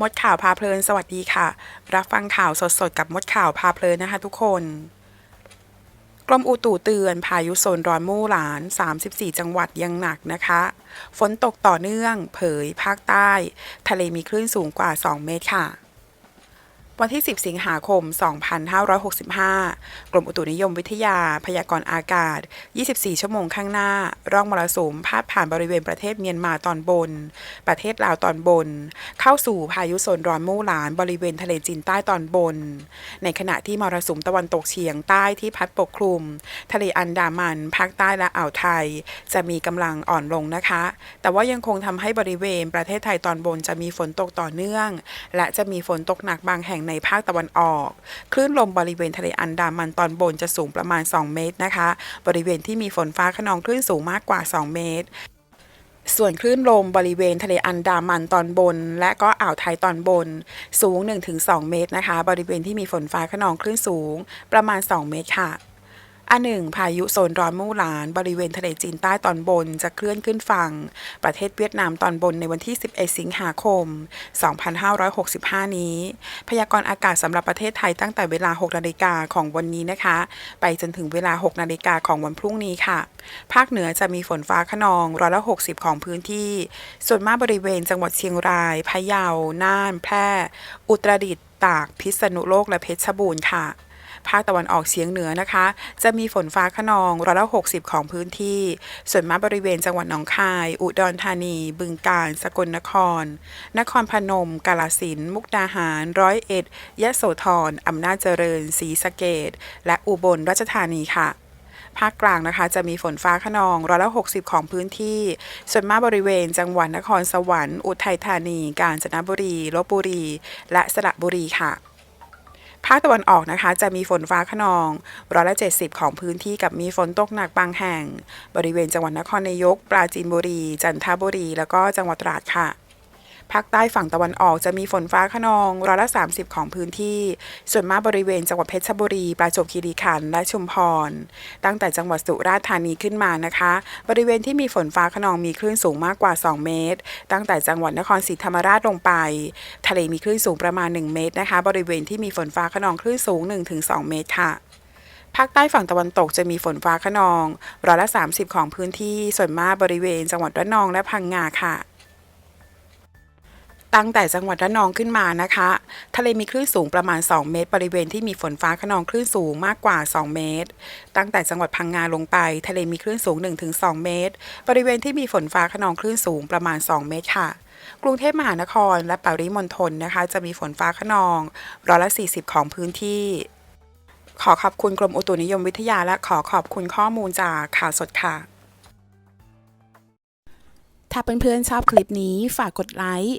มดข่าวพาเพลินสวัสดีค่ะ รับฟังข่าวสดๆ กับมดข่าวพาเพลินนะคะทุกคน กรมอุตุเตือนพายุโซนร้อนมู่หลาน 34 จังหวัดยังหนักนะคะ ฝนตกต่อเนื่อง เผยภาคใต้ ทะเลมีคลื่นสูงกว่า 2 เมตรค่ะ วันที่ 10 สิงหาคม 2565 กรมอุตุนิยมวิทยา พยากรณ์อากาศ 24 ชั่วโมงข้างหน้า ร่องมรสุมพาดผ่านบริเวณประเทศเมียนมาตอนบน ประเทศลาวตอนบน เข้าสู่พายุโซนร้อนมู่หลานบริเวณทะเลจีนใต้ตอนบน ในขณะที่มรสุมตะวันตกเฉียงใต้ที่พัดปกคลุม ทะเลอันดามันภาคใต้และอ่าวไทย จะมีกำลังอ่อนลงนะคะ แต่ว่ายังคงทำให้บริเวณประเทศไทยตอนบนจะมีฝนตกต่อเนื่อง และจะมีฝนตกหนักบางแห่งในภาคตะวันออก คลื่นลมบริเวณทะเลอันดามันตอนบนจะสูงประมาณ 2 เมตรนะคะ บริเวณที่มีฝนฟ้าขนองคลื่นสูงมากกว่า 2 เมตรส่วนคลื่นลมบริเวณทะเลอันดามันตอนบน และก็อ่าวไทยตอนบน สูง 1-2 เมตรนะคะ บริเวณที่มีฝนฟ้าขนองคลื่นสูง ประมาณ 2 เมตรค่ะ อันหนึ่งพายุโซนร้อนมู่หลานบริเวณทะเลจีนใต้ตอนบนจะเคลื่อนขึ้นฝั่ง ประเทศเวียดนามตอนบนในวันที่ 11 สิงหาคม 2565 นี้ พยากรณ์อากาศสำหรับประเทศไทยตั้งแต่เวลา 6 นาฬิกาของวันนี้นะคะ ไปจนถึงเวลา 6 นาฬิกาของวันพรุ่งนี้ค่ะ ภาคเหนือจะมีฝนฟ้าขนองร้อยละ 60 ของพื้นที่ ส่วนมากบริเวณจังหวัดเชียงรายพะเยาน่าน แพร่ อุตรดิตถ์ตาก พิษณุโลกและเพชรบูรณ์ค่ะ ภาคตะวันออกเฉียงเหนือนะคะ จะมีฝนฟ้าขนองร้อยละ60ของพื้นที่ ส่วนมากบริเวณจังหวัดหนองคาย อุดรธานี บึงกาฬสกลนคร นครพนม กาฬสินธุ์มุกดาหาร ร้อยเอ็ดยะโสธรอำนาจเจริญศรีสะเกดและอุบลราชธานีค่ะภาคกลางนะคะจะมีฝนฟ้าขนองร้อยละ60ของพื้นที่ ส่วนมากบริเวณจังหวัดนครสวรรค์ อุทัยธานี กาญจนบุรี ลบบุรี และสระบุรีค่ะ ภาคตะวันออกนะคะ จะมีฝนฟ้าขนองร้อยละ70 ของพื้นที่กับมีฝนตกหนักบางแห่ง บริเวณจังหวัดนครนายก ปราจีนบุรี จันทบุรี แล้วก็จังหวัดตราดค่ะ ภาคใต้ฝั่งตะวันออกจะมีฝนฟ้าขนองร้อยละ 30 ของพื้นที่ ส่วนมากบริเวณจังหวัดเพชรบุรี ประจวบคีรีขันธ์และชุมพร ตั้งแต่จังหวัดสุราษฎร์ธานีขึ้นมานะคะ บริเวณที่มีฝนฟ้าขนองมีคลื่นสูงมากกว่า 2 เมตร ตั้งแต่จังหวัดนครศรีธรรมราชลงไป ทะเลมีคลื่นสูงประมาณ 1 เมตรนะคะ บริเวณที่มีฝนฟ้าขนองคลื่นสูง 1-2 เมตรค่ะภาคใต้ฝั่งตะวันตกจะมีฝนฟ้าขนองร้อยละ 30 ของพื้นที่ ส่วนมากบริเวณจังหวัดระนองและพังงาค่ะ ตั้งแต่จังหวัดระนองขึ้นมานะคะ ทะเลมีคลื่นสูงประมาณ 2 เมตร บริเวณที่มีฝนฟ้าขนองคลื่นสูงมากกว่า 2 เมตร ตั้งแต่จังหวัดพังงาลงไป ทะเลมีคลื่นสูง 1-2 เมตร บริเวณที่มีฝนฟ้าขนองคลื่นสูงประมาณ 2 เมตรค่ะกรุงเทพมหานครและปริมณฑลนะคะ จะมีฝนฟ้าขนองร้อยละ 40 ของพื้นที่ ขอขอบคุณกรมอุตุนิยมวิทยาและขอขอบคุณข้อมูลจากข่าวสดค่ะ ถ้าเพื่อนๆชอบคลิปนี้ฝากกดไลค์